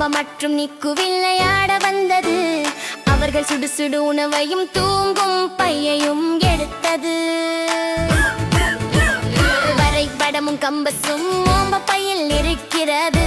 பூம்பா மற்றும் நிக்கு விளையாட வந்தது. அவர்கள் சுடுசுடு உணவையும் தூங்கும் பையையும் எடுத்தது. வரைபடமும் கம்பஸும் ஓம்ப பையில் இருக்கிறது.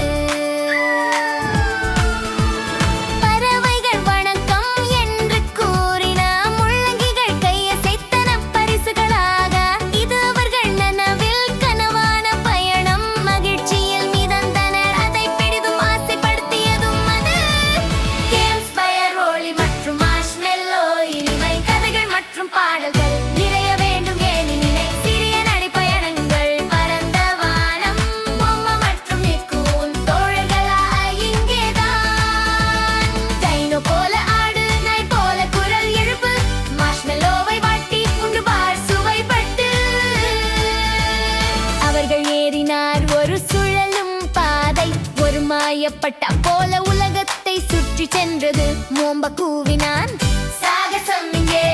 அறியப்பட்ட போல உலகத்தை சுற்றி சென்றது மோம்ப கூவினான். சாகசம் இங்கே.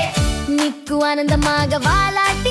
நிக்கு ஆனந்தமாக வாலாட்டி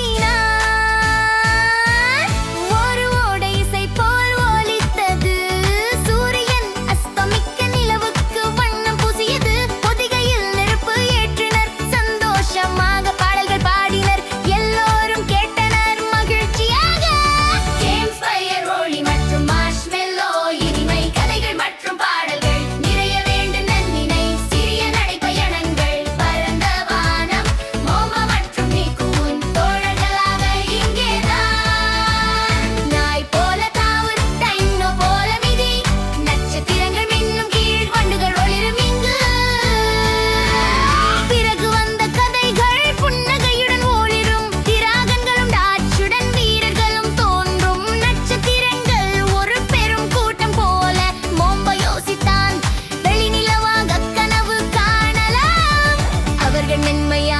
mamaya